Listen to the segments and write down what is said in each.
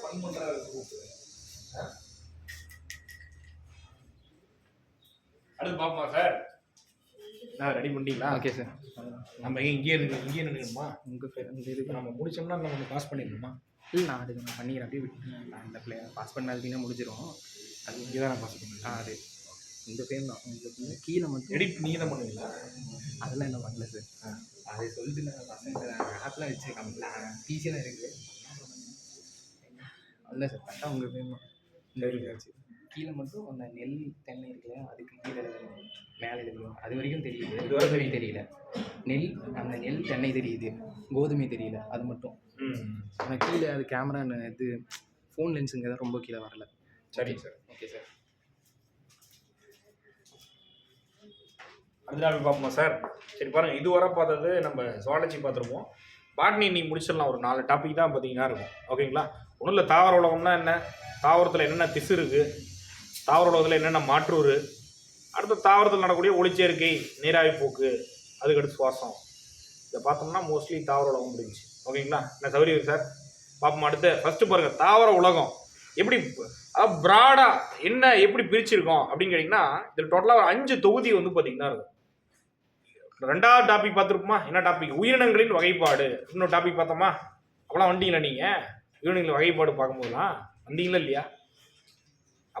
Fun group. ஆ? அடுத்து பாப்போமா sir நான் ரெடி பண்ணிட்டீங்களா ஓகே சார் நம்ம இங்கே இருக்கு இங்கே நின்றுக்கணுமா உங்கள் நம்ம முடிச்சோம்னா நம்ம பாஸ் பண்ணிடணுமா இல்லை நான் அதுக்கு நான் பண்ணிக்கிறேன். அப்படியே விட்டு நான் இந்த பிள்ளை பாஸ் பண்ணாதீங்கன்னா முடிஞ்சிடும் அது இங்கே தான் நான் பாஸ் பண்ணுவேன் ஆ அது இந்த பேர் தான். உங்களுக்கு கீழே மட்டும் எடிட் நீங்கள் தான் பண்ணுவீங்களா? அதெல்லாம் என்ன பண்ணல சார் அது சொல்லிட்டு நான் பசங்க ஆப்லாம் வச்சு கம்ப்ளீட் ஈஸியாக இருக்குது இல்லை சார் கரெக்டாக உங்கள் பேர் தான். இந்த இருக்காச்சு கீழே மட்டும் அந்த நெல் தென்னை இருக்குல்ல அதுக்கு கீழே மேலே எழுதணும். அது வரைக்கும் தெரியுது. வரைக்கும் தெரியல. நெல் அந்த நெல் தென்னை தெரியுது. கோதுமை தெரியல. அது மட்டும். ஆனால் கீழே அது கேமரா இது ஃபோன் லென்ஸுங்க தான் ரொம்ப கீழே வரல. சரிங்க சார். ஓகே சார் அடுத்த டாபிக் பார்ப்போமா சார் சரி பாருங்க. இதுவரை பார்த்தது நம்ம சுவாலஜி பார்த்துருப்போம். பாட்னி நீ முடிச்சிடலாம். ஒரு நாலு டாபிக் தான் பார்த்தீங்கன்னா இருக்கும். ஓகேங்களா ஒன்றும் இல்லை தாவர உலகம்னா என்ன? தாவரத்தில் என்னென்ன திசு இருக்குது தாவர உலகத்தில் என்னென்ன மாற்றூறு? அடுத்து தாவரத்தில் நடக்கக்கூடிய ஒளிச்சேர்க்கை நீராவி போக்கு அதுக்கடுத்து சுவாசம். இதை பார்த்தோம்னா மோஸ்ட்லி தாவர உலகம் முடிஞ்சு ஓகேங்களா? என்ன சௌரியம் சார்? பார்ப்போம் அடுத்து. ஃபஸ்ட்டு பாருங்கள் தாவர உலகம். எப்படி ப்ராடாக என்ன எப்படி பிரிச்சிருக்கோம் அப்படின்னு கேட்டிங்கன்னா இதில் டோட்டலாக ஒரு அஞ்சு தொகுதி வந்து பார்த்தீங்கன்னா இருக்கும். ரெண்டாவது டாபிக் பார்த்துருப்போமா? என்ன டாபிக் உயிரினங்களின் வகைப்பாடு. இன்னொரு டாபிக் பார்த்தோமா? அப்போலாம் வந்தீங்களா நீங்கள் உயிரினங்களின் வகைப்பாடு பார்க்கும்போதுலாம் வந்தீங்களா இல்லையா?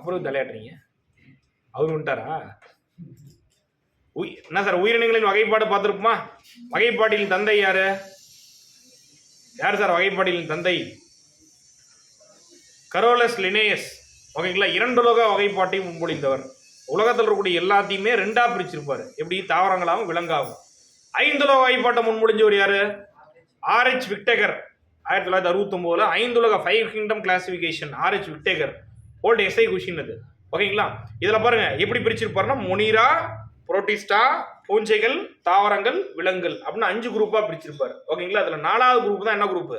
அப்புறம் தலையாட்டுறீங்க அவர் வந்துட்டாரா? உய் என்ன சார் உயிரினங்களின் வகைப்பாடு பார்த்துருப்போமா? வகைப்பாட்டில் தந்தை யாரு? யார் சார் வகைப்பாட்டில் தந்தை? Carolus Linnaeus. ஓகேங்களா? இரண்டுலக வகைப்பாட்டையும் முன்மொழிந்தவர் உலகத்தில் இருக்கக்கூடிய எல்லாத்தையுமே ரெண்டா பிரிச்சிருப்பார். எப்படி? தாவரங்களாகவும் விலங்காகும் ஐந்துலக வகைப்பாட்டை முன்மொழிஞ்சவர் யாரு? RH Whittaker. ஆயிரத்தி தொள்ளாயிரத்தி அறுபத்தொம்போதுல ஐந்துலக five kingdom classification RH Whittaker. Old எஸ்ஐ குஷின் அது ஓகேங்களா? இதில் பாருங்க எப்படி பிரிச்சிருப்பாருன்னா முனிரா புரோட்டிஸ்டா பூஞ்சைகள் தாவரங்கள் விலங்குகள் அப்படின்னு அஞ்சு குரூப்பாக பிரிச்சிருப்பார். ஓகேங்களா? அதில் நாலாவது குரூப் தான் என்ன குரூப்பு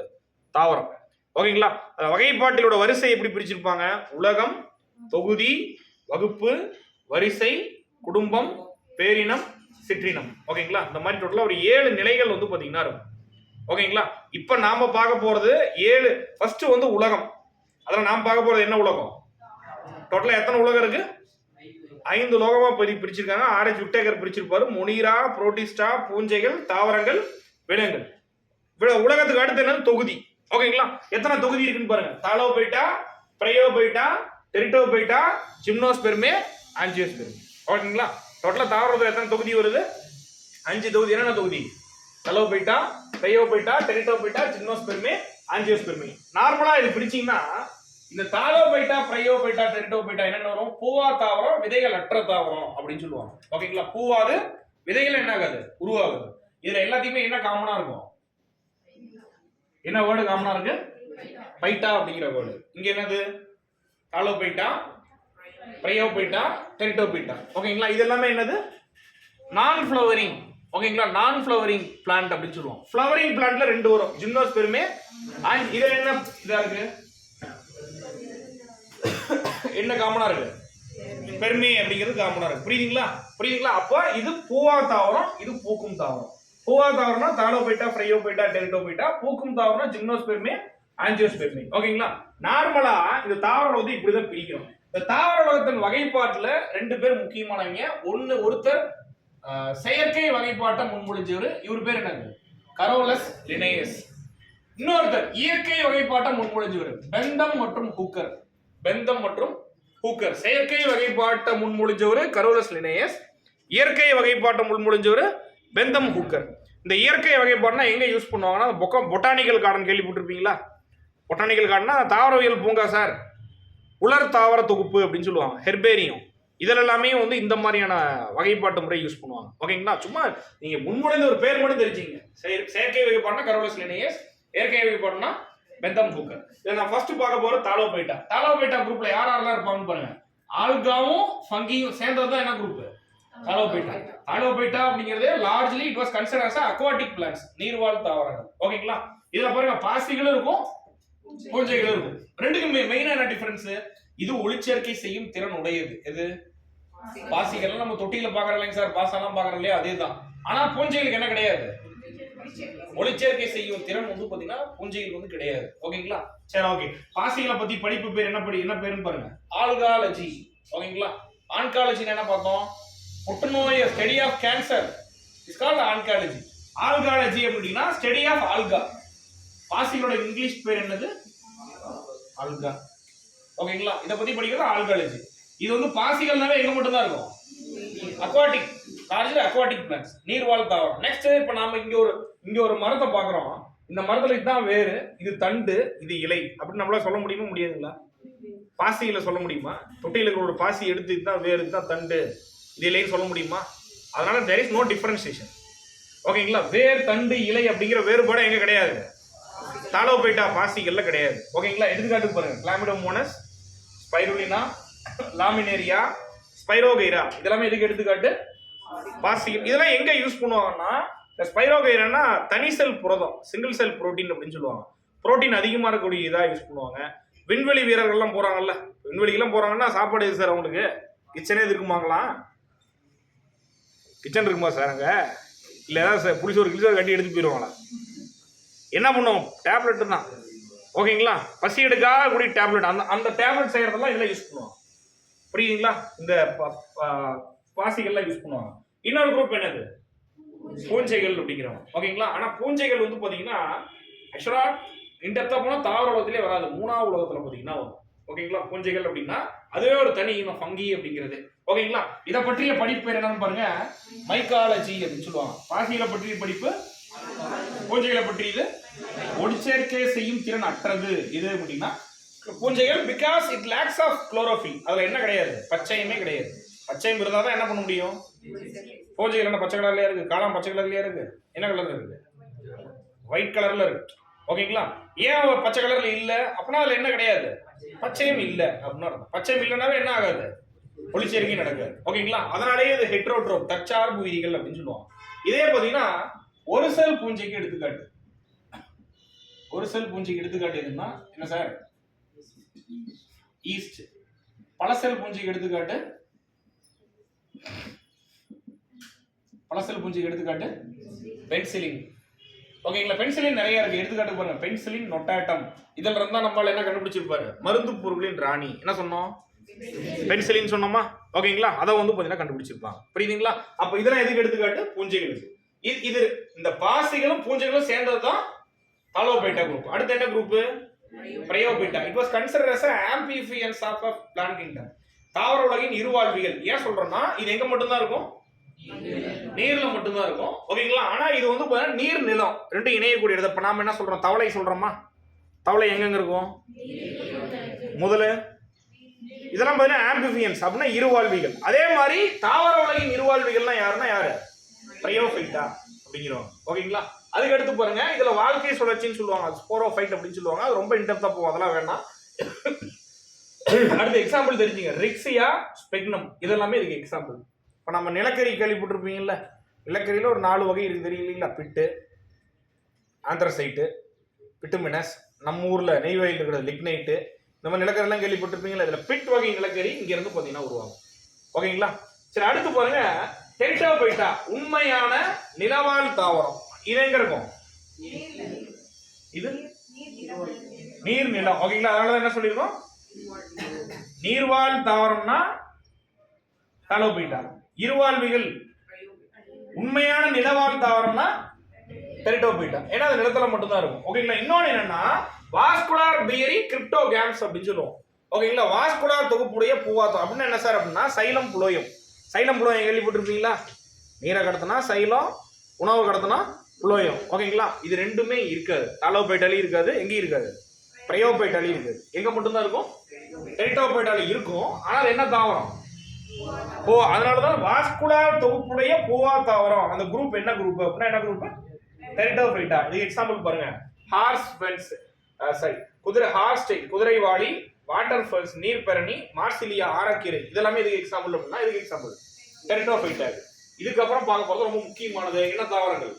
தாவரம். ஓகேங்களா? அந்த வகைப்பாட்டிலோட வரிசை எப்படி பிரிச்சிருப்பாங்க? உலகம் தொகுதி வகுப்பு வரிசை குடும்பம் பேரினம் சிற்றினம். ஓகேங்களா? இந்த மாதிரி டோட்டலாக ஒரு ஏழு நிலைகள் வந்து பார்த்தீங்கன்னா இருக்கும். ஓகேங்களா? இப்போ நாம் பார்க்க போகிறது ஏழு. ஃபர்ஸ்ட் வந்து உலகம். அதில் நாம் பார்க்க போகிறது என்ன உலகம்? டோட்டலாக எத்தனை உலகம் இருக்குது ஐந்து லோகமாக பிரி பிரிச்சிருக்காங்க. ஆர்எச் விட்டேகர் பிரிச்சிருப்பாரு. முனீரா புரோட்டிஸ்டா பூஞ்சைகள் தாவரங்கள் விலங்குகள். வில- உலகத்துக்கு அடுத்து என்னது? தொகுதி. ஓகேங்களா எத்தனை தொகுதி இருக்குன்னு பாருங்க. போயிட்டா ஜிம்னோஸ் பெருமே ஜிம்னோஸ்பெர்மே ஆஞ்சியோஸ்பெர்மே. ஓகேங்களா டோட்டலாக தாவரத்தில் எத்தனை தொகுதி வருது? அஞ்சு தொகுதி. என்னென்ன தொகுதி? தலோ போயிட்டா ப்ரையோபிட்டா டெரிட்டோ போயிட்டா ஜிம்னோஸ் பெருமே ஜிம்னோஸ்பெர்மே ஆஞ்சியோஸ்பெர்மே. நார்மலாக இது பிரிச்சீங்கன்னா இந்த தாலோபைட்டா பிரயோபைட்டா டெரிட்டோபைட்டா என்னென்ன வரும்? பூவா தாவரம் விதைகள் அற்ற தாவரம் அப்படின்னு சொல்லுவாங்க. ஓகேங்களா பூவாது விதைகள் என்ன ஆகாது? உருவாகுது. இதுல எல்லாத்தையுமே என்ன காமனா இருக்கும்? என்ன வேர்டு காமனா இருக்கு? பைட்டா அப்படிங்கிற வேர்டு இங்க என்னது? தாலோபைட்டா பிரயோபைட்டா டெரிட்டோபைட்டா ஓகேங்களா இது எல்லாமே என்னது? நான் ஃப்ளவரிங் ஓகேங்களா நான் ஃப்ளவரிங் பிளான்ட் அப்படின்னு சொல்லுவோம். ஃப்ளவரிங் பிளான்ட்ல ரெண்டு வரும். ஜிம்னோஸ் பெருமே. அண்ட் இதுல என்ன இதா இருக்கு? என்ன காமனாக இருக்கு? பெருமை அப்படிங்கிறது காமனாக இருக்கு. புரியுதுங்களா? புரியுதுங்களா? அப்போ இது பூவா தாவரம் இது பூக்கும் தாவரம். பூவா தாவரம்னா போயிட்டா டெல்டோ போயிட்டா பூக்கும் தாவரம் ஜிம்னோஸ் பெருமை ஆஞ்சியோஸ் பெருமை. ஓகேங்களா? நார்மலா இந்த தாவரம் வந்து இப்படிதான் பிரிக்கிறோம். இந்த தாவர உலகத்தின் வகைப்பாட்டுல ரெண்டு பேர் முக்கியமானவங்க. ஒன்னு ஒருத்தர் செயற்கை வகைப்பாட்டை முன்மொழிஞ்சவர். இவர் பேர் என்னது? Carolus Linnaeus. இன்னொருத்தர் இயற்கை வகைப்பாட்டை முன்மொழிஞ்சவர். பெந்தம் மற்றும் ஹூக்கர். பெந்தம் மற்றும் ஹூக்கர். செயற்கை வகைப்பாட்டை முன்மொழிஞ்சவர் கரோலஸ் லினேயஸ். இயற்கை வகைப்பாட்டை முன்மொழிஞ்சவர் பெந்தம் ஹூக்கர். இந்த இயற்கை வகைப்பாடுனா எங்கே யூஸ் பண்ணுவாங்கன்னா பொக்க பொட்டானிக்கல் கார்டன் கேள்விப்பட்டிருப்பீங்களா? பொட்டானிக்கல் கார்டனா தாவரவியல் பூங்கா சார் உலர் தாவர தொகுப்பு அப்படின்னு சொல்லுவாங்க ஹெர்பேரியம். இதில் எல்லாமே வந்து இந்த மாதிரியான வகைப்பாட்டு முறை யூஸ் பண்ணுவாங்க. ஓகேங்களா சும்மா நீங்கள் முன்மொழிந்த ஒரு பேர் மட்டும் தெரிஞ்சுங்க செயற்கை வகைப்பாடுனா கரோலஸ் லினேயஸ் இயற்கை வகைப்பாடுனா பெந்தம் ஹூக்கர் இதை நான் ஃபர்ஸ்ட் பார்க்க போற தாலோபைட்டா தாலோபைட்டா குரூப்ல யார் யாரெல்லாம் இருப்பாங்கன்னு பாருங்க. ஆல்காவும் ஃபங்கியும் சேர்ந்தது தான் என்ன குரூப் தாலோபைட்டா தாலோபைட்டா அப்படிங்கிறது largely it was consider as aquatic plants நீர்வாழ் தாவரங்கள். ஓகேங்களா? இதுல பாருங்க பாசிகளும் இருக்கும் பூஞ்சைகள் இருக்கும். ரெண்டுக்கும் மெயினா என்ன டிஃபரன்ஸ் இது ஒளிச்சேர்க்கை செய்யும் திறன் உடையது. எது? பாசிகள். நம்ம தொட்டியில பாக்குறோம் இல்லைங்க சார். பாசெல்லாம் பாக்குறோம் இல்லையா அதேதான். ஆனா பூஞ்சைகளுக்கு என்ன கிடையாது? ஒளிச்சேர்க்கை செய்யும் திறன் வந்து பாத்தீங்கன்னா பூஞ்சைகள் வந்து கிடையாது. ஓகேங்களா? சரி ஓகே. பாசிகளை பத்தி படிப்பு பேர் என்ன படி என்ன பேருன்னு பாருங்க. ஆல்காலஜி. ஓகேங்களா? ஆன்காலஜின்னு என்ன பார்த்தோம்? புற்றுநோய் study of cancer is called oncology algology அப்படின்னா ஸ்டடி ஆஃப் ஆல்கா பாசிகளோட இங்கிலீஷ் பேர் என்னது? ஆல்கா ஓகேங்களா? இதை பத்தி படிக்கிறது ஆல்காலஜி. இது வந்து பாசிகள்னாவே எங்க மட்டும் தான் இருக்கும் அக்வாட்டிக் லார்ஜ்லி அக்வாட்டிக் பிளான்ஸ் நீர்வாழ் தாவரம். நெக்ஸ்ட் இப்போ நாம இங்க ஒரு இங்க ஒரு மரத்தை பார்க்குறோம். இந்த மரத்துல இதுதான் வேறு இது தண்டு இது இலை. அப்படின்னு நம்மளால சொல்ல முடியுமா முடியாதுங்களா? பாசிகளை சொல்ல முடியுமா? தொட்டியில் இருக்கிற ஒரு பாசி எடுத்து இதுதான் வேறு இதுதான் தண்டு இது இலைன்னு சொல்ல முடியுமா? அதனால தெர் இஸ் நோ டிஃபரன்சியேஷன் ஓகேங்களா வேர் தண்டு இலை அப்படிங்கிற வேறுபாடு எங்க கிடையாது. தாலோபைட்டா பாசிகள்ல கிடையாது. ஓகேங்களா எடுத்துக்காட்டுக்கு பாருங்க. கிளாமிடோமோனஸ் ஸ்பைருலினா லாமினேரியா ஸ்பைரோகைரா இதெல்லாமே எதுக்கு எடுத்துக்காட்டு? பாசிகள் இதெல்லாம் எங்க யூஸ் பண்ணுவாங்கன்னா இந்த ஸ்பைரோகைரானா தனி செல் புரதம் சிங்கிள் செல் புரோட்டீன் அப்படின்னு சொல்லுவாங்க. புரோட்டீன் அதிகமாக இருக்கக்கூடிய இதாக யூஸ் பண்ணுவாங்க. விண்வெளி வீரர்கள்லாம் போறாங்கல்ல. விண்வெளிக்கெல்லாம் போறாங்கன்னா சாப்பாடு எது சார் அவங்களுக்கு? கிச்சனே இது இருக்குமாங்களாம் கிச்சன் இருக்குமா சார் அங்கே? இல்லை ஏதாவது சார் புளிச்சோறு கிளிச்சோறு கட்டி எடுத்து போயிடுவாங்களா என்ன பண்ணுவோம்? டேப்லெட் தான். ஓகேங்களா பசி எடுக்காத கூடிய டேப்லெட் அந்த அந்த டேப்லெட் செய்கிறதெல்லாம் இதெல்லாம் யூஸ் பண்ணுவாங்க. புரியுதுங்களா? இந்த பாசிகள்லாம் யூஸ் பண்ணுவாங்க. இன்னொரு குரூப் என்னது? பூஞ்சைகள் அப்படிங்கிறவங்க. ஓகேங்களா? ஆனா பூஞ்சைகள் வந்து பாத்தீங்கன்னா ஆக்சுவலா இன்டெப்தா போனா தாவர உலகத்திலே வராது. மூணாவது உலகத்துல பாத்தீங்கன்னா வரும். ஓகேங்களா? பூஞ்சைகள் அப்படின்னா அதுவே ஒரு தனி இனம் ஃபங்கி அப்படிங்கிறது. ஓகேங்களா? இதை பற்றிய படிப்பு பேர் என்னன்னு பாருங்க. மைக்காலஜி அப்படின்னு சொல்லுவாங்க. பாசிகளை பற்றிய படிப்பு? பூஞ்சைகளை பற்றியது ஒளிச்சேர்க்கை செய்யும் திறன் அற்றது. இது அப்படின்னா பூஞ்சைகள் because it lacks of chlorophyll அதுல என்ன கிடையாது? பச்சையுமே கிடையாது. பச்சையும் இருந்தால் தான் என்ன பண்ண முடியும்? பூஞ்சைகள் என்ன பச்சை கலர்லயே இருக்கு? காளான் பச்சை கலர்லயே இருக்கு? என்ன கலர்ல இருக்கு? ஒயிட் கலர்ல இருக்கு. ஓகேங்களா ஏன் அவர் பச்சை கலர்ல இல்ல? அப்படின்னா அதுல என்ன கிடையாது? பச்சையும் இல்ல. அப்படின்னு அர்த்தம். பச்சையும் இல்லைனாவே என்ன ஆகாது? ஒளிச்சேர்க்கை நடக்காது. ஓகேங்களா அதனாலேயே இது ஹெட்ரோட்ரோப் தற்சார்பு விதிகள் அப்படின்னு சொல்லுவாங்க. இதே பாத்தீங்கன்னா ஒரு செல் பூஞ்சைக்கு எடுத்துக்காட்டு. ஒரு செல் பூஞ்சைக்கு எடுத்துக்காட்டு எதுன்னா என்ன சார் ஈஸ்ட் பல செல் பூஞ்சைக்கு எடுத்துக்காட்டு? பழசல் பூஞ்சிக்கு எடுத்துக்காட்டு பென்சிலின் ஓகேங்களா? பென்சிலின் நிறைய இருக்கு. எடுத்துக்காட்டு பாருங்க. Penicillin notatum. இதுல இருந்தா நம்மளால என்ன கண்டுபிடிச்சிருப்பாரு? மருந்து பொருட்களின் ராணி. என்ன சொன்னோம்? பென்சிலின் சொன்னோமா? ஓகேங்களா? அதை வந்து பாத்தீங்கன்னா கண்டுபிடிச்சிருப்பாங்க புரியுதுங்களா? அப்ப இதெல்லாம் எதுக்கு எடுத்துக்காட்டு? பூஞ்சைகளுக்கு இது இது இந்த பாசிகளும் பூஞ்சைகளும் சேர்ந்தது தான் தாலோபேட்டா குரூப் அடுத்து என்ன group bryophyta. It was consider as amphibians of plant kingdom தாவர உலகின் இருவாழ்விகள். ஏன் சொல்றோம்னா இது எங்க மட்டும்தான் இருக்கும்? நீர்ல மட்டும்தான் இருக்கும். ஓகேங்களா ஆனா இது வந்து நீர் நிலம். ரெண்டும் இணையக்கூடிய இடத்த இப்ப நாம என்ன சொல்றோம்? தவளை சொல்றோமா? தவளை எங்கெங்க இருக்கும்? முதல்ல இதெல்லாம் பார்த்தீங்கன்னா ஆம்பிஃபியன்ஸ் அப்படின்னா இருவாழ்விகள். அதே மாதிரி தாவர உலகின் இருவாழ்விகள்லாம் யாருன்னா யாரு? பிரயோஃபைட்டா அப்படிங்கிறோம். ஓகேங்களா அதுக்கு எடுத்து பாருங்க. இதுல வாழ்க்கை சுழற்சின்னு சொல்லுவாங்க. ஸ்போரோஃபைட் அப்படின்னு சொல்லுவாங்க. அது ரொம்ப இன்டெப்தா போகும். அதெல்லாம் வேணாம் அடுத்து எக்ஸாம்பிள் தெரிஞ்சுங்க. ரிக்ஸியா ஸ்பெக்னம் இதெல்லாமே இதுக்கு எக்ஸாம்பிள் இப்போ நம்ம நிலக்கரி கேள்விப்பட்டிருப்பீங்கல்ல? நிலக்கரியில் ஒரு நாலு வகை இருக்கு தெரியலீங்களா பிட்டு ஆந்திரசைட்டு பிட்டுமினஸ் நம்ம நெய் வகையில் இருக்கிற லிக்னைட்டு இந்த மாதிரி நிலக்கரிலாம் கேள்விப்பட்டிருப்பீங்களா இதில் பிட் வகை நிலக்கரி இங்கேருந்து பார்த்தீங்கன்னா உருவாகும். ஓகேங்களா? சரி அடுத்து பாருங்க. போயிட்டா. உண்மையான நிலவாழ் தாவரம். இது எங்க இருக்கும்? இது? நீர் நிலம் ஓகேங்களா? அதனால தான் என்ன சொல்லியிருக்கோம்? நீர்வாழ் தாவரம்னா டலோபைட்டா இருவாழ்விகள் உண்மையான நிலவாழ் தாவரம்னா டெரிட்டோபைட்டா ஏன்னா அது நிலத்துல மட்டும்தான் இருக்கும். ஓகேங்களா? இன்னொன்று என்னன்னா வாஸ்குலார் பியரி கிரிப்டோகேம்ஸ் அப்படின்னு சொல்லுவோம். ஓகேங்களா? வாஸ்குலார் தொகுப்புடைய பூவாத்தம் அப்படின்னு என்ன சார்? அப்படின்னா சைலம் புலோயம். சைலம் புலோயம் கேள்விப்பட்டிருப்பீங்களா? நீரை கடத்தினா சைலம் உணவு கடத்தினா புலோயம். ஓகேங்களா? இது ரெண்டுமே இருக்காது. டாலோபைட்டாலையும் இருக்காது எங்கேயும் இருக்காது. பிரயோபைட்டாலையும் இருக்காது. எங்கே மட்டும்தான் இருக்கும்? டெரிட்டோபைட்டால இருக்கும். ஆனால் அது என்ன தாவரம்? ஓ அதனாலதான் வாஸ்குலார் தொகுப்புடைய பூவா தாவரம். அந்த குரூப் என்ன குரூப் அப்படின்னா என்ன குரூப் டெரிட்டோஃபைட்டா இது எக்ஸாம்பிள் பாருங்க. ஹார்ஸ் ஃபென்ஸ் சரி குதிரை ஹார்ஸ் குதிரை வாளி வாட்டர் ஃபால்ஸ் நீர்பரணி மார்சிலியா ஆரக்கீரை. இதெல்லாமே இதுக்கு எக்ஸாம்பிள் அப்படின்னா இதுக்கு எக்ஸாம்பிள் டெரிட்டோபைட்டா இதுக்கப்புறம் பார்க்க போறது ரொம்ப முக்கியமானது. என்ன தாவரங்கள்?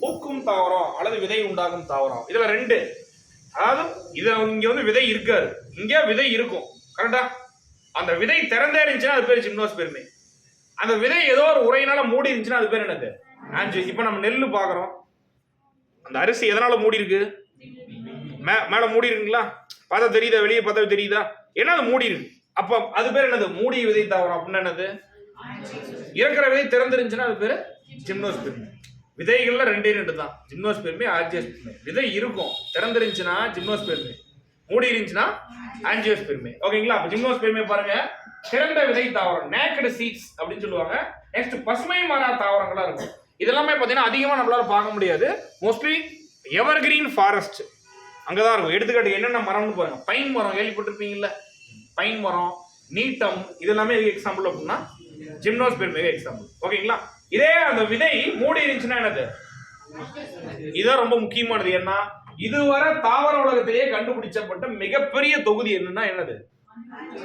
பூக்கும் தாவரம் அல்லது விதை உண்டாகும் தாவரம். இதுல ரெண்டு. அதாவது இது இங்க வந்து விதை இருக்காது. இங்க விதை இருக்கும். கரெக்டா அந்த விதை திறந்தே இருந்துச்சுன்னா அது பேர் ஜிம்னோஸ்பெர்மி அந்த விதை ஏதோ ஒரு உரையினால மூடி இருந்துச்சுன்னா அது பேர் என்னது? ஆஞ்சு. இப்போ நம்ம நெல் பார்க்குறோம் அந்த அரிசி எதனால மூடி இருக்கு? மே மேலே மூடி இருக்குங்களா? பார்த்தா தெரியுதா? வெளியே பார்த்தா தெரியுதா? ஏன்னா அது மூடி இருக்கு. அப்போ அது பேர் என்னது? மூடி விதை தாவரம் அப்படின்னா என்னது? இறக்குற விதை திறந்துருந்துச்சுன்னா அது பேர் ஜிம்னோஸ்பெர்மி விதைகள்ல ரெண்டே ரெண்டு தான். ஜிம்னோஸ்பெர்மி ஆர்ஜியோஸ்பெர்மி விதை இருக்கும். திறந்துருந்துச்சுன்னா ஜிம்னோஸ்பெர்மி மூடி இருந்துச்சுன்னா ஆன்ஜியோஸ்பெர்மி ஓகேங்களா? அப்போ ஜிம்னோஸ்பெர்மி பாருங்க. சிறந்த விதை தாவரம் நேக்கடு சீட்ஸ் அப்படின்னு சொல்லுவாங்க. நெக்ஸ்ட் பசுமை மரா தாவரங்களா இருக்கும். இதெல்லாமே பார்த்தீங்கன்னா அதிகமாக நம்மளால பார்க்க முடியாது. மோஸ்ட்லி எவர்கிரீன் ஃபாரஸ்ட் அங்கதான் இருக்கும். எடுத்துக்காட்டு என்னென்ன மரம்னு பாருங்க. பைன் மரம் கேள்விப்பட்டிருப்பீங்கல்ல? பைன் மரம் நீட்டம் இது எக்ஸாம்பிள் அப்படின்னா ஜிம்னோஸ் பெருமை எக்ஸாம்பிள் ஓகேங்களா? இதே அந்த விதை மூடி இருந்துச்சுன்னா என்னது? இதுதான் ரொம்ப முக்கியமானது. ஏன்னா இதுவரை தாவர உலகத்திலேயே கண்டுபிடிச்சப்பட்ட மிகப்பெரிய தொகுதி என்னன்னா என்னது?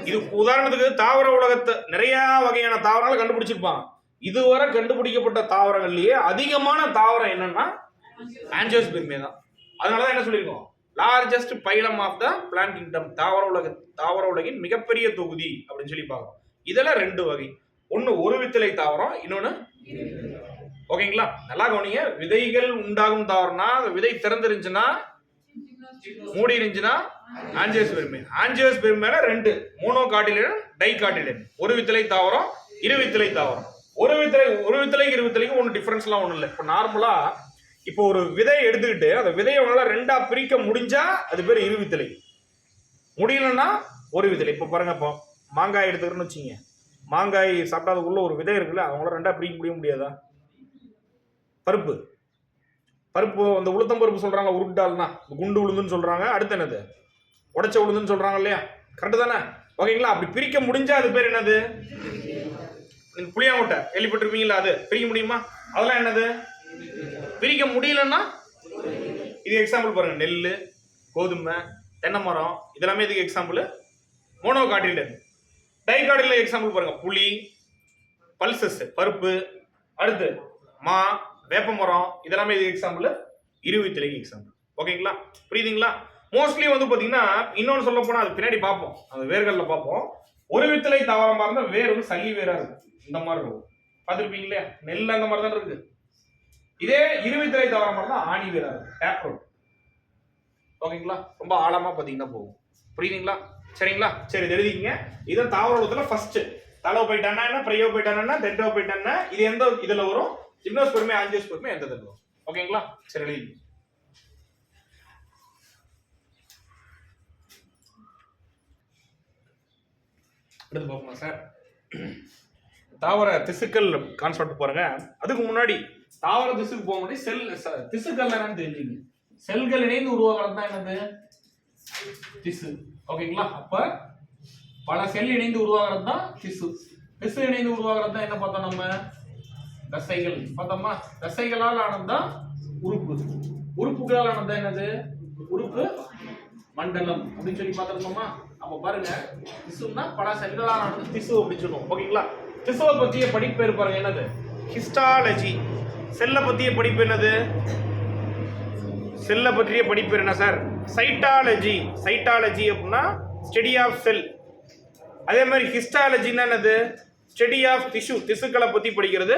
இது உதாரணத்துக்கு தாவர உலகத்தை நிறைய வகையான தாவரங்களை கண்டுபிடிச்சிருப்பாங்க. இதுவரை கண்டுபிடிக்கப்பட்ட தாவரங்கள்லயே அதிகமான தாவரம் என்னன்னா ஆன்ஜியோஸ்பெர்மியா தான். அதனால தான் என்ன சொல்லியிருக்கோம்? Largest phylum of the plant kingdom தாவர உலக தாவர உலகின் மிகப்பெரிய தொகுதி அப்படின்னு சொல்லி பார்க்கறோம். இதெல்லாம் ரெண்டு வகை. ஒன்று ஒரு வித்தலை தாவரம் இன்னொன்று ஓகேங்களா? நல்லா கவனிங்க. விதைகள் உண்டாகும் தாவரம்னா அந்த விதை திறந்துருந்துச்சுன்னா மூடி இருந்துச்சுன்னா ஆஞ்சியோஸ்பெர்மி ஆஞ்சியோஸ்பெர்மியில ரெண்டு. மோனோ காட்டிலும் டை காட்டிலும் ஒரு வித்தலை தாவரம் இரு வித்தலை தாவரம். ஒரு வித்தலை ஒரு வித்தலைக்கு இரு வித்தலைக்கு ஒன்றும் டிஃபரன்ஸ்லாம் ஒன்றும் இல்லை. இப்போ நார்மலாக இப்போ ஒரு விதையை எடுத்துக்கிட்டு அந்த விதையை உங்களால ரெண்டாக பிரிக்க முடிஞ்சா அது பேர் இரு வித்தலை. முடியலன்னா ஒரு வித்தலை. இப்போ பாருங்க இப்போ மாங்காய் எடுத்துக்கிறோன்னு வச்சுங்க மாங்காய் சாப்பிட்டா அதுக்குள்ள ஒரு விதை இருக்குல்ல அவங்களால ரெண்டாக பிரிக்க முடிய முடியாதா? பருப்பு. பருப்பு அந்த உளுத்தம் பருப்பு சொல்கிறாங்க உருட்டால்னா குண்டு உளுந்துன்னு சொல்கிறாங்க அடுத்து என்னது? உடைச்ச உளுந்துன்னு சொல்கிறாங்க இல்லையா? கரெக்டு தானே? ஓகேங்களா? அப்படி பிரிக்க முடிஞ்சால் அது பேர் என்னது? இந்த புளியாங்கொட்டை கேள்விப்பட்டிருப்பீங்களா அது? பிரிக்க முடியுமா? அதெல்லாம் என்னது? பிரிக்க முடியலன்னா இது எக்ஸாம்பிள் பாருங்க. நெல் கோதுமை தென்னை மரம் இதெல்லாமே இதுக்கு example monocotyl dicotyl example பாருங்க. புளி பல்சஸ் பருப்பு. அடுத்து மா வேப்ப மரம் இதெல்லாமே இது எக்ஸாம்பிள் இருபத்திலைக்கு எக்ஸாம்பிள் ஓகேங்களா புரியுதுங்களா? மோஸ்ட்லி வந்து பார்த்தீங்கன்னா இன்னொன்று சொல்ல போனால் அது பின்னாடி பார்ப்போம் அந்த வேர்களில் பார்ப்போம் ஒரு வித்தலை தாவரமாக இருந்தால் வேர் வந்து சல்லி வேராக இருக்கும். இந்த மாதிரி இருக்கும். பார்த்துருப்பீங்களே? நெல் அந்த மாதிரி தான் இருக்கு. இதே இருவித்தலை தாவரமாக இருந்தால் ஆணி வேராக இருக்கும். டேப் ரோட் ஓகேங்களா ரொம்ப ஆழமாக பார்த்தீங்கன்னா போகும். புரியுதுங்களா? சரிங்களா? சரி இது எழுதிங்க இதான் தாவர உலகத்தில் ஃபர்ஸ்ட் தலோ போயிட்டானா என்ன? பிரையோ போயிட்டானா தென்டோ போயிட்டானா இது எந்த இதில் வரும்? ஜிம்னோஸ்பெர்மி ஆஞ்சியோஸ்பெர்மி எந்த இதுல ஓகேங்களா சரி எழுதி அடுத்து பார்ப்போமா சார் தாவர திசுக்கள் கான்செப்ட் பாருங்க அதுக்கு முன்னாடி தாவர திசுக்கு போக முன்னாடி செல் திசுக்கள் என்னன்னு தெரிஞ்சுங்க. செல்கள் இணைந்து உருவாகிறது தான் என்னது? திசு. ஓகேங்களா அப்ப பல செல் இணைந்து உருவாகிறது தான் திசு. திசு இணைந்து உருவாகிறது தான் என்ன பார்த்தோம் நம்ம? தசைகள் பார்த்தோமா தசைகளால் ஆனதுதான் உறுப்பு. உறுப்புகளால் ஆனது என்னது? உறுப்பு மண்டலம் அப்படின்னு சொல்லி பார்த்துருக்கோமா? அப்ப பாருங்க திசுன்னா பல செல்களால் ஆனது திசு அப்படின்னு சொல்லுவோம். ஓகேங்களா? திசுவை பற்றிய படிப்பு பாருங்க என்னது? ஹிஸ்டாலஜி. செல்லை பற்றிய படிப்பு என்னது? செல்லை பற்றிய படிப்பு என்ன சார்? சைட்டாலஜி. சைட்டாலஜி அப்படின்னா ஸ்டடி ஆஃப் செல் அதே மாதிரி ஹிஸ்டாலஜின்னா என்னது? ஸ்டடி ஆஃப் திசு திசுக்களை பற்றி படிக்கிறது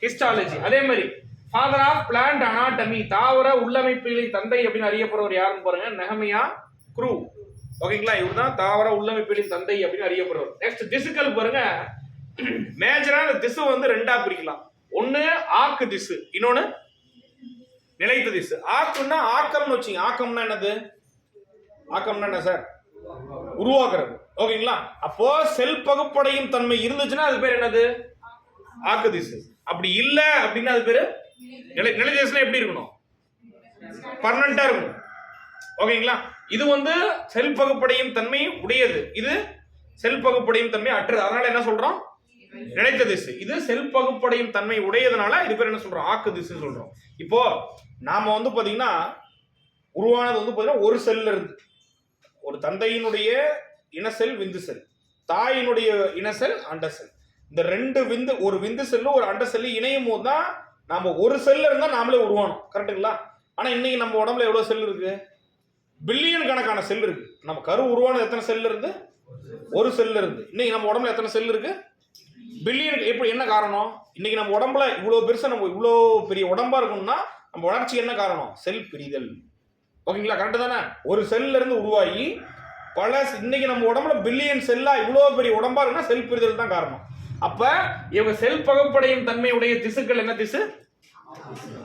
ஹிஸ்டாலஜி அதே மாதிரி ஃபாதர் ஆஃப் பிளான்ட் அனாட்டமி தாவர உள்ளமைப்புகளின் தந்தை அப்படின்னு அறியப்படுறவர் யாருன்னு பாருங்க? நெகமையா குரூ. ஓகேங்களா இவர் தான் தாவர உள்ளமைப்புகளின் தந்தை அப்படின்னு அறியப்படுறவர். நெக்ஸ்ட் திசுக்கள் பாருங்க. மேஜரான திசு வந்து ரெண்டா பிரிக்கலாம். ஒன்று ஆக்கு திசு இன்னொன்னு நிலைத்த திசு. ஆக்குன்னா ஆக்கம்னு வச்சுங்க. ஆக்கம்னா என்னது? ஆக்கம்னா என்ன சார்? உருவாக்குறது. ஓகேங்களா அப்போ செல் பகுப்படையும் தன்மை இருந்துச்சுன்னா அது பேர் என்னது? ஆக்கு திசு. அப்படி இல்ல அப்படின்னா அது பேரு நிலை நிலை எப்படி இருக்கணும்? பர்மனண்டா இருக்கணும். ஓகேங்களா? இது வந்து செல் பகுப்படையும் தன்மை உடையது. இது செல் பகுப்படையும் தன்மை அற்றது. அதனால என்ன சொல்றோம்? நிலைத்த திசு. இது செல் பகுப்படையும் தன்மை உடையதுனால இது பேர் என்ன சொல்றோம்? ஆக்கு திசு சொல்றோம். இப்போ நாம வந்து பாத்தீங்கன்னா உருவானது வந்து பாத்தீங்கன்னா ஒரு செல்ல இருந்து ஒரு தந்தையினுடைய இனசெல் விந்து செல். தாயினுடைய இனசெல் அண்ட செல் இந்த ரெண்டு விந்து ஒரு விந்து செல்லும் ஒரு அண்ட செல்லு இணையும் போது தான் நாம ஒரு செல்ல இருந்தால் நாமளே உருவானோம் கரெக்ட்டுங்களா ஆனால் இன்னைக்கு நம்ம உடம்புல எவ்வளோ செல் இருக்கு? பில்லியன் கணக்கான செல் இருக்கு. நம்ம கரு உருவானது எத்தனை செல் இருந்து? ஒரு செல் இருந்து. இன்னைக்கு நம்ம உடம்புல எத்தனை செல் இருக்கு? பில்லியன் எப்படி என்ன காரணம்? இன்னைக்கு நம்ம உடம்புல இவ்வளோ பெருசாக நம்ம இவ்வளோ பெரிய உடம்பா இருக்கணும்னா நம்ம வளர்ச்சி என்ன காரணம்? செல் பிரிதல். ஓகேங்களா கரெக்டு தானே? ஒரு செல்ல இருந்து உருவாகி பல இன்னைக்கு நம்ம உடம்புல பில்லியன் செல்லா இவ்வளோ பெரிய உடம்பா இருக்குன்னா செல் பிரிதல் தான் காரணம். அப்ப இவங்க செல் பகுப்படையும் தன்மையுடைய திசுக்கள் என்ன திசு?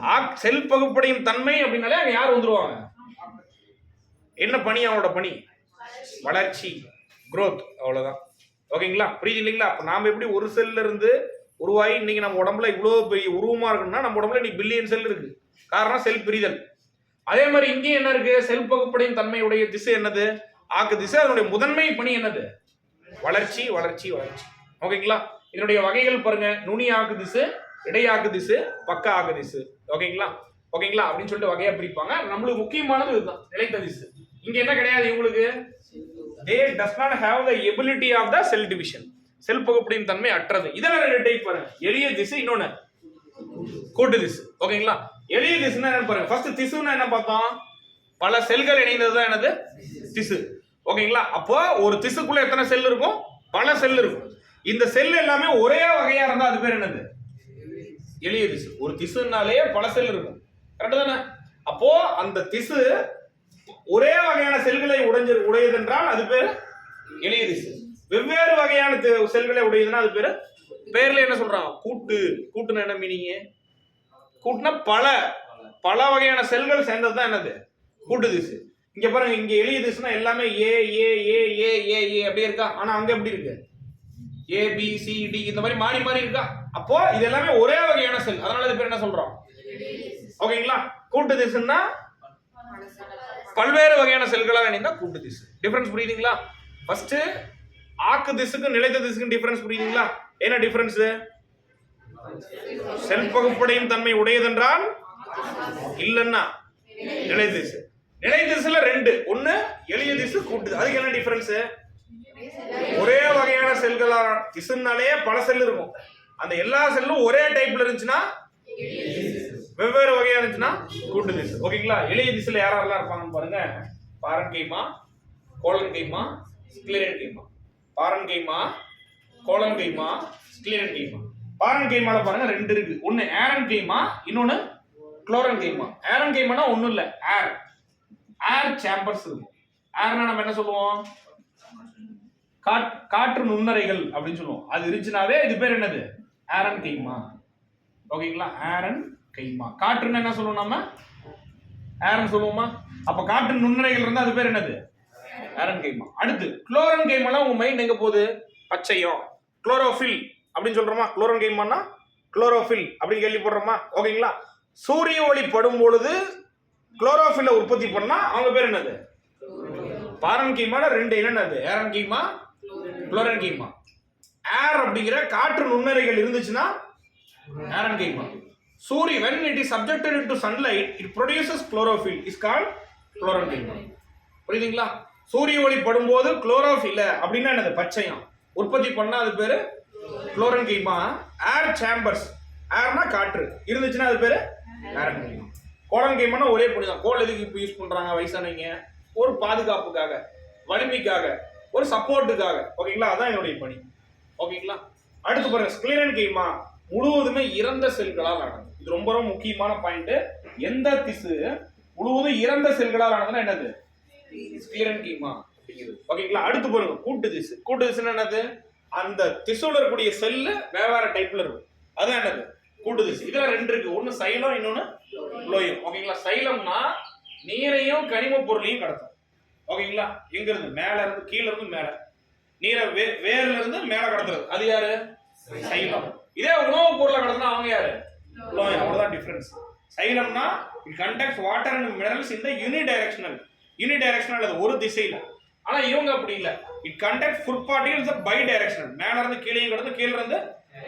ஆக்- செல் பகுப்படையும் தன்மை அப்படின்னாலே அங்க யார் வந்துருவாங்க? என்ன பணி? அவனோட பணி. வளர்ச்சி குரோத் அவ்வளவுதான். ஓகேங்களா? புரியுது இல்லைங்களா? அப்ப நாம எப்படி ஒரு செல்ல இருந்து உருவாகி இன்னைக்கு நம்ம உடம்புல இவ்வளோ பெரிய உருவமா இருக்குன்னா நம்ம உடம்புல இன்னைக்கு பில்லியன் செல் இருக்கு. காரணம் செல் பிரிதல். அதே மாதிரி இங்கேயும் என்ன இருக்கு? செல் பகுப்படையும் தன்மையுடைய திசை என்னது? ஆக்கு திசை. அதனுடைய முதன்மை பணி என்னது? வளர்ச்சி வளர்ச்சி வளர்ச்சி. ஓகேங்களா? இதனுடைய வகைகள் பாருங்க. நுனி ஆக்கு திசு இடையாக்கு திசு பக்க ஆக்கு திசு. ஓகேங்களா? ஓகேங்களா? அப்படின்னு சொல்லிட்டு வகையா பிரிப்பாங்க. நம்மளுக்கு முக்கியமானது இதுதான். நிலைத்த திசு. இங்க என்ன கிடையாது இவங்களுக்கு? They does not have the ability of the cell division cell பகுப்படியும் தன்மை அற்றது. இதெல்லாம் ரெண்டு டைப் பாருங்க. எளிய திசு இன்னொன்னு. கூட்டு திசு. ஓகேங்களா? எளிய திசுன்னா என்ன பாருங்க. ஃபர்ஸ்ட் திசுன்னா என்ன பார்த்தோம்? பல செல்கள் இணைந்தது தான் எனது திசு. ஓகேங்களா? அப்போ ஒரு திசுக்குள்ள எத்தனை செல் இருக்கும்? பல செல் இருக்கும். இந்த செல் எல்லாமே ஒரே வகையா இருந்தா அது பேர் என்னது? எளிய திசு. ஒரு திசுனாலே பல செல் இருக்கும். கரெக்ட் தானே? அப்போ அந்த திசு ஒரே வகையான செல்களை உடைஞ்சு உடையதென்றால் அது பேர் எளிய திசு. வெவ்வேறு வகையான செல்களை உடையதுன்னா அது பேர் பேர்ல என்ன சொல்றாங்க? கூட்டு. கூட்டுன்னு என்ன மீனிங் கூட்டுனா பல பல வகையான செல்கள் சேர்ந்தது தான் என்னது? கூட்டு திசு. இங்க பாருங்க இங்க எளிய திசுனா எல்லாமே ஏ ஏ ஏ ஏ ஏ ஏ அப்படியே இருக்கா? ஆனா அங்க எப்படி இருக்கு? ஏபிசிடி இந்த மாதிரி மாறி மாறி இருக்கா? அப்போ இது எல்லாமே ஒரே வகையான செல். அதனால இது பேர் என்ன சொல்றோம்? ஓகேங்களா கூட்டு திசுன்னா பல்வேறு வகையான செல்களாக இணைந்தா கூட்டு திசு. டிஃபரன்ஸ் புரியுதுங்களா? ஃபர்ஸ்ட் ஆக்கு திசுக்கு நிலைத்த திசுக்கு டிஃபரன்ஸ் புரியுதுங்களா? என்ன டிஃபரன்ஸ் செல் பகுப்படையும் தன்மை உடையதென்றால் இல்லைன்னா நிலை திசு. நிலை திசுல ரெண்டு. ஒன்னு எளிய திசு கூட்டு அதுக்கு என்ன டிஃபரன்ஸ் ஒரே வகையான செல்களா திசுனாலே பல செல் இருக்கும். அந்த எல்லா செல்லும் ஒரே டைப்ல இருந்துச்சுன்னா வெவ்வேறு வகையா இருந்துச்சுன்னா கூட்டு திசு. ஓகேங்களா எளிய திசுல யார் யாரெல்லாம் இருப்பாங்கன்னு பாருங்க. Parenchyma collenchyma sclerenchyma parenchyma collenchyma sclerenchyma பாரன் கைமால பாருங்க ரெண்டு இருக்கு. ஒன்னு ஏரன் கைமா இன்னொன்னு குளோரன் கைமா ஏரன் கைமானா ஒன்றும் இல்லை ஏர் ஏர் சேம்பர்ஸ் இருக்கும் ஏர்னா நம்ம என்ன சொல்லுவோம்? காற்று நுண்ணறைகள் அப்படின்னு சொல்லுவோம். அது இருந்துச்சுனாவே இது பேர் என்னது? ஏரன் கைமா ஓகேங்களா? ஆரன் கைமா காற்றுன்னு என்ன சொல்லுவோம் நம்ம ஏரன் சொல்லுவோமா? அப்ப காற்று நுண்ணறைகள் இருந்தா அது பேர் என்னது? ஏரன் கைமா அடுத்து குளோரன் கைமாலாம் உங்க மைண்ட் எங்க போகுது? பச்சையம். குளோரோஃபில் அப்படின்னு சொல்றோமா? குளோரன் கைமானா குளோரோஃபில் அப்படின்னு கேள்விப்படுறோமா? ஓகேங்களா? சூரிய ஒளி படும் பொழுது குளோரோஃபில்ல உற்பத்தி பண்ணா அவங்க பேர் என்னது? பாரன் கீமான ரெண்டு என்னென்னது ஏரன் கீமா குளோரன் கீமா. ஏர் அப்படிங்கிற காற்று நுண்ணறைகள் இருந்துச்சுன்னா ஏரன் கீமா. சூரிய when it is subjected to sunlight it produces chlorophyll is call chlorenchyma. புரியுதுங்களா? சூரிய ஒளி படும்போது குளோரோஃபில் அப்படின்னா என்னது? பச்சையம். உற்பத்தி பண்ணால் அது பேர் குளோரன் கீமா. ஏர் சேம்பர்ஸ் ஏர்னா காற்று. இருந்துச்சுன்னா அது பேர் ஏரன் கீமா. கோலன் கைமானா ஒரே பொடி தான் கோல் எதுக்கு இப்போ யூஸ் பண்ணுறாங்க வயசானவங்க. ஒரு பாதுகாப்புக்காக வலிமைக்காக. ஒரு சப்போர்ட்டுக்காக ஓகேங்களா? அதான் என்னுடைய பணி. ஓகேங்களா? அடுத்து பாருங்க ஸ்கிலிரன் கேமா முழுவதுமே இறந்த செல்களால் ஆனது இது ரொம்ப ரொம்ப முக்கியமான பாயிண்ட் எந்த திசு முழுவதும் இறந்த செல்களால் ஆனதுன்னா என்னது? ஸ்கிலிரன் கேமா அப்படிங்கிறது. ஓகேங்களா? அடுத்து பாருங்க கூட்டு திசு. கூட்டு திசுன்னு என்னது? அந்த திசுல இருக்கக்கூடிய செல்லு வேற டைப்ல இருக்கும். அதான் என்னது? கூட்டு திசு. இதுல ரெண்டு இருக்கு. ஒன்னு சைலம் இன்னொன்னு லோயம். ஓகேங்களா? சைலம்னா நீரையும் கனிம பொருளையும் கடத்தும். ஓகேங்களா? எங்க இருந்து மேல இருந்து கீழ இருந்து மேல. நீரை வே வேர்ல இருந்து மேல கடத்துறது. அது யாரு? சைலம். இதே உணவு பொருளை கடத்தினா அவங்க யாரு? லோயம் அவ்வளவுதான் difference சைலம்னா it conducts water and minerals இந்த யூனி டைரக்ஷனல் யூனி டைரக்ஷனல் அது ஒரு திசையில. ஆனா இவங்க அப்படி இல்ல. It conduct food particles bidirectional மேல இருந்து கீழேயும் கடந்து கீழ இருந்து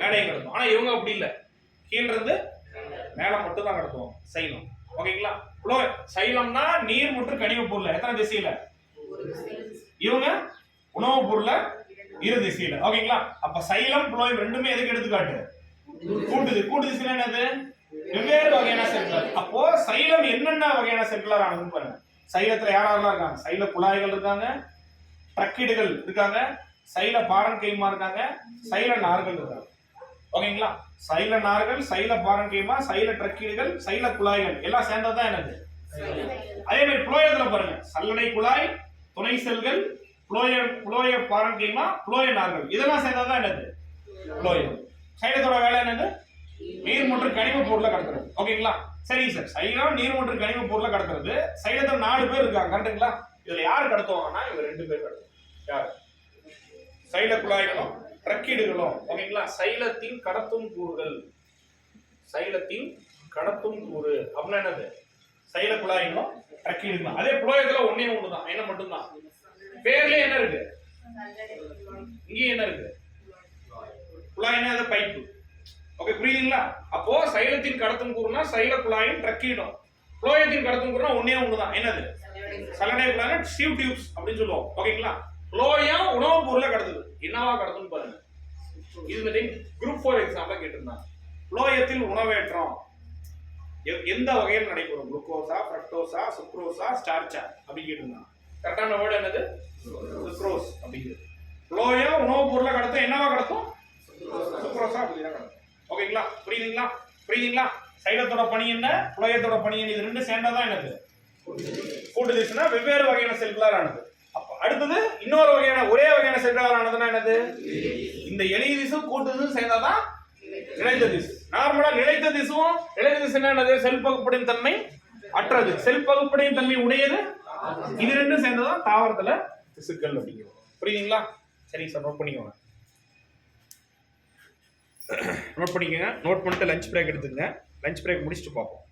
மேலையும் கடத்தும். ஆனா இவங்க அப்படி இல்ல. கீழ இருந்து மேல மட்டும் தான் கடத்துவோம் சைலம். ஓகேங்களா? சைலம்னா நீர் மற்றும் கனிம பொருள். எத்தனை திசையில? இவங்க உணவு பொருளை இரு திசையில ஓகேங்களா? அப்ப சைலம் புலோயம் ரெண்டுமே எதுக்கு எடுத்துக்காட்டு? கூட்டுது. கூட்டு திசையில என்னது? வெவ்வேறு வகையான செல்குலர் அப்போ சைலம் என்னென்ன வகையான செல்குலர் ஆனதுன்னு பாருங்க. சைலத்துல யாரெல்லாம் இருக்காங்க? சைல குழாய்கள் இருக்காங்க ட்ரக்கீடுகள் இருக்காங்க சைல பாரன் கைமா இருக்காங்க சைல நார்கள் இருக்காங்க. ஓகேங்களா? சைல நார்கள் சைல பாரன் கைமா சைல ட்ரக்கீடுகள் சைல குழாய்கள் எல்லாம் சேர்ந்ததுதான் என்னது? அதே மாதிரி புளோயத்துல பாருங்க. சல்லடை குழாய் துணை செல்கள் புளோய புளோய பாரன் கைமா நார்கள். இதெல்லாம் சேர்ந்ததுதான் என்னது? புளோயம் சைனத்தோட வேலை என்னது? நீர் மற்றும் கனிம பொருளை கடத்துறது. ஓகேங்களா? சரிங்க சார். சைனம் நீர் மற்றும் கனிம பொருளை கடத்துறது. சைலத்துல நாலு பேர் இருக்காங்க. கரெக்டுங்களா இதுல யார் கடத்துவாங்கன்னா இவங்க ரெண்டு பேர் கடத்துவாங்க. யார்? சைல குழாய்களும் ட்ரக்கீடுகளும். ஓகேங்களா? சைலத்தின் கடத்தும் கூறுகள். சைலத்தின் கடத்தும் கூறு. அப்படின்னா என்னது? சைல குழாய்களும் ட்ரக்கீடுகளும் அதே புலோயத்துல ஒண்ணே ஒண்ணுதான். என்ன மட்டும்தான். பேர்லயே என்ன இருக்கு? இங்கே என்ன இருக்கு? குழாய்னா அது பைப்பு ஓகே புரியுதுங்களா? அப்போ சைலத்தின் கடத்தும் கூறுனா சைல குழாயும் ட்ரக்கிடும். புலோயத்தின் கடத்தும் கூறுனா ஒண்ணே ஒண்ணுதான். என்னது? சலடை குழாய் சிவ் டியூப்ஸ் அப்படின்னு சொல்லுவோம். ஓகேங்களா? புலோயம் உணவுப் பொருளை கடத்துது. என்னவா கடத்துன்னு பாருங்க. இது குரூப் ஃபோர் எக்ஸாம்ல கேட்டிருந்தாங்க. புலோயத்தில் உணவேற்றம். எந்த வகையில் நடைபெறும்? குளுக்கோசா ஃப்ரக்டோஸா சுக்ரோஸா ஸ்டார்ச்சா? அப்படின்னு கேட்டிருந்தாங்க. கரெக்டான வேர்டு என்னது? சுக்ரோஸ் அப்படிங்கிறது. புலோயம் உணவுப் பொருளை கடத்தும் என்னவா கடத்தும்? சுக்ரோஸா அப்படிதான் கடத்தும். ஓகேங்களா? புரியுதுங்களா? புரியுதுங்களா? சைடத்தோட பணி என்ன? புலோயத்தோட பணி என்ன? இது ரெண்டும் சேர்ந்தாதான் என்னது? கூட்டு திசுனா வெவ்வேறு வகையான செல்களால் ஆனது அடுத்தது இன்னொரு வகையான ஒரே வகையான செல்களால் ஆனதுன்னா என்னது? இந்த எளிய திசும் கூட்டு திசும் சேர்ந்தாதான் இணைந்த திசு. நார்மலா நிலைத்த திசுவும் நிலைத்த திசு என்னது? செல் பகுப்படையும் தன்மை அற்றது. செல் தன்மை உடையது. இது ரெண்டும் சேர்ந்ததான் தாவரத்துல திசுக்கள் அப்படிங்கிறது. புரியுதுங்களா? சரி சார் நோட் பண்ணிக்கோங்க. நோட் பண்ணிக்கோங்க. நோட் பண்ணிட்டு லஞ்ச் பிரேக் எடுத்துங்க லஞ்ச் பிரேக் முடிச்சுட்டு பார்ப்போம்.